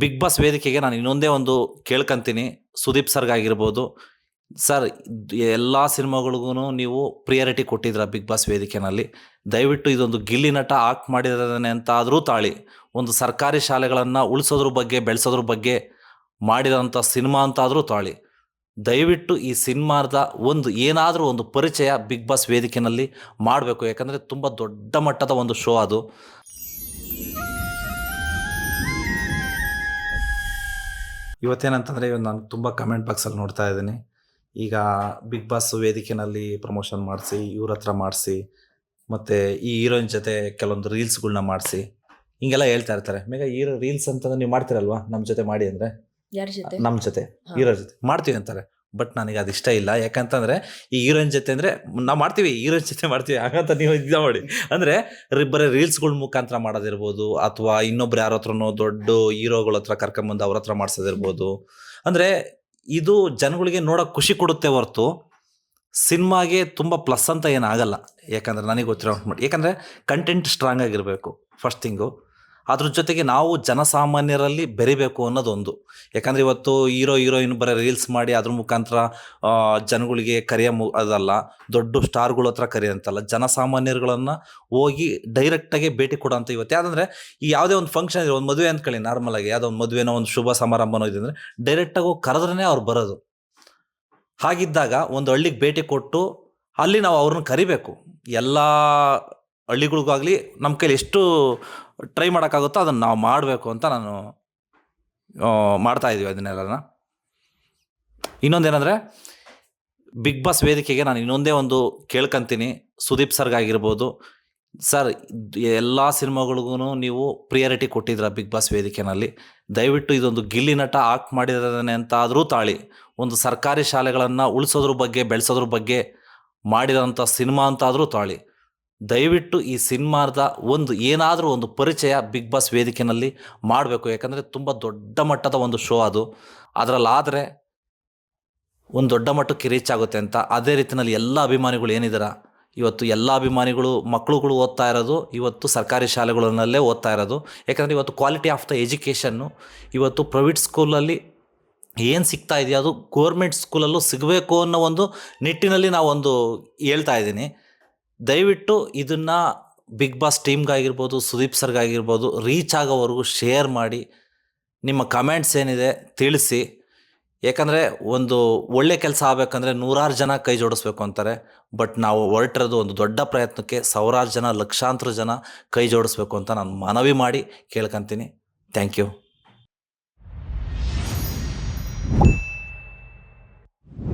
Big boss ವೇದಿಕೆಗೆ ನಾನು ಇನ್ನೊಂದೇ ಒಂದು ಕೇಳ್ಕಂತೀನಿ. ಸುದೀಪ್ ಸರ್ಗಾಗಿರ್ಬೋದು ಸರ್, ಎಲ್ಲ ಸಿನಿಮಾಗಳಿಗೂ ನೀವು ಪ್ರಿಯಾರಿಟಿ ಕೊಟ್ಟಿದ್ರ ಬಿಗ್ ಬಾಸ್ ವೇದಿಕೆನಲ್ಲಿ. ದಯವಿಟ್ಟು ಇದೊಂದು ಗಿಲ್ಲಿ ನಟ ಆಕ್ಟ್ ಮಾಡಿದಾನೆ ಅಂತ ಆದರೂ ತಾಳಿ. ಒಂದು ಸರ್ಕಾರಿ ಶಾಲೆಗಳನ್ನು ಉಳಿಸೋದ್ರ ಬಗ್ಗೆ, ಬೆಳೆಸೋದ್ರ ಬಗ್ಗೆ ಮಾಡಿರೋಂಥ ಸಿನಿಮಾ ಅಂತಾದರೂ ತಾಳಿ. ದಯವಿಟ್ಟು ಈ ಸಿನಿಮಾದ ಒಂದು ಏನಾದರೂ ಒಂದು ಪರಿಚಯ ಬಿಗ್ ಬಾಸ್ ವೇದಿಕೆನಲ್ಲಿ ಮಾಡಬೇಕು. ಯಾಕಂದರೆ ತುಂಬ ದೊಡ್ಡ ಮಟ್ಟದ ಒಂದು ಶೋ ಅದು. ಇವತ್ತೇನಂತಂದರೆ ಇವಾಗ ನಾನು ತುಂಬ ಕಮೆಂಟ್ ಬಾಕ್ಸಲ್ಲಿ ನೋಡ್ತಾ ಇದ್ದೀನಿ. ಈಗ ಬಿಗ್ ಬಾಸ್ ವೇದಿಕೆನಲ್ಲಿ ಪ್ರಮೋಷನ್ ಮಾಡಿಸಿ ಇವ್ರ ಹತ್ರ ಮಾಡಿಸಿ ಮತ್ತು ಈ ಹೀರೋಯಿನ್ ಜೊತೆ ಕೆಲವೊಂದು ರೀಲ್ಸ್ಗಳನ್ನ ಮಾಡಿಸಿ ಹಿಂಗೆಲ್ಲ ಹೇಳ್ತಾ ಇರ್ತಾರೆ. ಮೇಗ ಹೀರೋ ರೀಲ್ಸ್ ಅಂತಂದ್ರೆ ನೀವು ಮಾಡ್ತೀರಲ್ವಾ? ನಮ್ಮ ಜೊತೆ ಮಾಡಿ ಅಂದರೆ? ನಮ್ಮ ಜೊತೆ? ಹೀರೋ ಜೊತೆ. ಮಾಡ್ತೀವಿ ಅಂತಾರೆ. ಬಟ್ ನನಗೆ ಅದು ಇಷ್ಟ ಇಲ್ಲ. ಯಾಕಂತಂದ್ರೆ ಈ ಹೀರೋಯಿನ್ ಜೊತೆ ಅಂದ್ರೆ ನಾವು ಮಾಡ್ತೀವಿ ಹೀರೋಯಿನ್ ಜೊತೆ ಮಾಡ್ತೀವಿ. ಹಾಗಂತ ನೀವು ಇದು ಮಾಡಿ ಅಂದ್ರೆ ಬರೀ ರೀಲ್ಸ್ಗಳ ಮುಖಾಂತರ ಮಾಡೋದಿರ್ಬೋದು, ಅಥವಾ ಇನ್ನೊಬ್ರು ಯಾರ ಹತ್ರನೋ ದೊಡ್ಡ ಹೀರೋಗಳ ಹತ್ರ ಕರ್ಕೊಂಬಂದು ಅವ್ರ ಹತ್ರ ಮಾಡ್ಸೋದಿರ್ಬೋದು. ಅಂದ್ರೆ ಇದು ಜನಗಳಿಗೆ ನೋಡೋಕೆ ಖುಷಿ ಕೊಡುತ್ತೆ ಹೊರತು ಸಿನಿಮಾಗೆ ತುಂಬ ಪ್ಲಸ್ ಅಂತ ಏನಾಗಲ್ಲ ಯಾಕಂದ್ರೆ ನನಗೆ ಗೊತ್ತಿರೋ ಯಾಕಂದ್ರೆ ಕಂಟೆಂಟ್ ಸ್ಟ್ರಾಂಗ್ ಆಗಿರಬೇಕು. ಫಸ್ಟ್ ಥಿಂಗು ಅದ್ರ ಜೊತೆಗೆ ನಾವು ಜನಸಾಮಾನ್ಯರಲ್ಲಿ ಬೆರಿಬೇಕು ಅನ್ನೋದೊಂದು. ಯಾಕಂದ್ರೆ ಇವತ್ತು ಹೀರೋ, ಹೀರೋಯಿನ್ ಬರೀ ರೀಲ್ಸ್ ಮಾಡಿ ಅದ್ರ ಮುಖಾಂತರ ಜನಗಳಿಗೆ ಕರೆಯ ಮು, ಅದಲ್ಲ, ದೊಡ್ಡ ಸ್ಟಾರ್ಗಳ ಹತ್ರ ಕರೆಯಂತಲ್ಲ ಜನಸಾಮಾನ್ಯರುಗಳನ್ನು ಹೋಗಿ ಡೈರೆಕ್ಟಾಗಿ ಭೇಟಿ ಕೊಡೋಂಥ ಇವತ್ತು. ಯಾವುದಂದ್ರೆ ಈ ಯಾವುದೇ ಒಂದು ಫಂಕ್ಷನ್ ಇದೆ ಒಂದು ಮದುವೆ ಅಂದ್ಕೊಳ್ಳಿ ನಾರ್ಮಲ್ ಆಗಿ ಯಾವುದೋ ಒಂದು ಮದುವೆನೋ ಒಂದು ಶುಭ ಸಮಾರಂಭನೋ ಇದೆ ಅಂದರೆ ಡೈರೆಕ್ಟಾಗಿ ಹೋಗಿ ಕರೆದ್ರೇ ಅವ್ರು ಬರೋದು. ಹಾಗಿದ್ದಾಗ ಒಂದು ಹಳ್ಳಿಗೆ ಭೇಟಿ ಕೊಟ್ಟು ಅಲ್ಲಿ ನಾವು ಅವ್ರನ್ನ ಕರಿಬೇಕು. ಎಲ್ಲ ಹಳ್ಳಿಗಳಿಗಾಗಲಿ ನಮ್ಮ ಕೈಲಿ ಎಷ್ಟು ಟ್ರೈ ಮಾಡೋಕ್ಕಾಗುತ್ತೋ ಅದನ್ನು ನಾವು ಮಾಡಬೇಕು ಅಂತ ನಾನು ಮಾಡ್ತಾ ಇದ್ದೀವಿ ಅದನ್ನೆಲ್ಲ ಇನ್ನೊಂದೇನೆಂದರೆ ಬಿಗ್ ಬಾಸ್ ವೇದಿಕೆಗೆ ನಾನು ಇನ್ನೊಂದೇ ಒಂದು ಕೇಳ್ಕೊಂತೀನಿ. ಸುದೀಪ್ ಸರ್ಗಾಗಿರ್ಬೋದು ಸರ್, ಎಲ್ಲ ಸಿನಿಮಾಗಳಿಗೂ ನೀವು ಪ್ರಿಯಾರಿಟಿ ಕೊಟ್ಟಿದ್ರ ಬಿಗ್ ಬಾಸ್ ವೇದಿಕೆನಲ್ಲಿ. ದಯವಿಟ್ಟು ಇದೊಂದು ಗಿಲ್ಲಿ ನಟ ಆಕ್ಟ್ ಮಾಡಿದಾನೆ ಅಂತ ಆದರೂ ತಾಳಿ. ಒಂದು ಸರ್ಕಾರಿ ಶಾಲೆಗಳನ್ನು ಉಳಿಸೋದ್ರ ಬಗ್ಗೆ, ಬೆಳೆಸೋದ್ರ ಬಗ್ಗೆ ಮಾಡಿದಂಥ ಸಿನಿಮಾ ಅಂತಾದರೂ ತಾಳಿ. ದಯವಿಟ್ಟು ಈ ಸಿನಿಮಾದ ಒಂದು ಏನಾದರೂ ಒಂದು ಪರಿಚಯ ಬಿಗ್ ಬಾಸ್ ವೇದಿಕೆಯಲ್ಲಿ ಮಾಡಬೇಕು. ಯಾಕಂದರೆ ತುಂಬ ದೊಡ್ಡ ಮಟ್ಟದ ಒಂದು ಶೋ ಅದು. ಅದರಲ್ಲಾದರೆ ಒಂದು ದೊಡ್ಡ ಮಟ್ಟಕ್ಕೆ ರೀಚ್ ಆಗುತ್ತೆ ಅಂತ. ಅದೇ ರೀತಿಯಲ್ಲಿ ಎಲ್ಲ ಅಭಿಮಾನಿಗಳು ಏನಿದಾರ? ಇವತ್ತು ಎಲ್ಲ ಅಭಿಮಾನಿಗಳು ಮಕ್ಕಳುಗಳು ಓದ್ತಾ ಇರೋದು, ಇವತ್ತು ಸರ್ಕಾರಿ ಶಾಲೆಗಳನ್ನಲ್ಲೇ ಓದ್ತಾ ಇರೋದು. ಯಾಕಂದರೆ ಇವತ್ತು ಕ್ವಾಲಿಟಿ ಆಫ್ ದ ಎಜುಕೇಷನ್ನು ಇವತ್ತು ಪ್ರೈವೇಟ್ ಸ್ಕೂಲಲ್ಲಿ ಏನು ಸಿಗ್ತಾ ಇದೆಯೋ ಅದು ಗೋರ್ಮೆಂಟ್ ಸ್ಕೂಲಲ್ಲೂ ಸಿಗಬೇಕು ಅನ್ನೋ ಒಂದು ನಿಟ್ಟಿನಲ್ಲಿ ನಾವೊಂದು ಹೇಳ್ತಾ ಇದ್ದೀನಿ. ದಯವಿಟ್ಟು ಇದನ್ನು ಬಿಗ್ ಬಾಸ್ ಟೀಮ್ಗಾಗಿರ್ಬೋದು ಸುದೀಪ್ ಸರ್ಗಾಗಿರ್ಬೋದು ರೀಚ್ ಆಗೋವರೆಗೂ ಶೇರ್ ಮಾಡಿ, ನಿಮ್ಮ ಕಮೆಂಟ್ಸ್ ಏನಿದೆ ತಿಳಿಸಿ. ಯಾಕಂದರೆ ಒಂದು ಒಳ್ಳೆ ಕೆಲಸ ಆಗಬೇಕಂದ್ರೆ ನೂರಾರು ಜನ ಕೈ ಜೋಡಿಸ್ಬೇಕು ಅಂತಾರೆ. ಬಟ್ ನಾವು ಹೊರಟಿರೋದು ಒಂದು ದೊಡ್ಡ ಪ್ರಯತ್ನಕ್ಕೆ ಸಾವಿರಾರು ಜನ, ಲಕ್ಷಾಂತರ ಜನ ಕೈ ಜೋಡಿಸ್ಬೇಕು ಅಂತ ನಾನು ಮನವಿ ಮಾಡಿ ಕೇಳ್ಕೊತೀನಿ. Thank you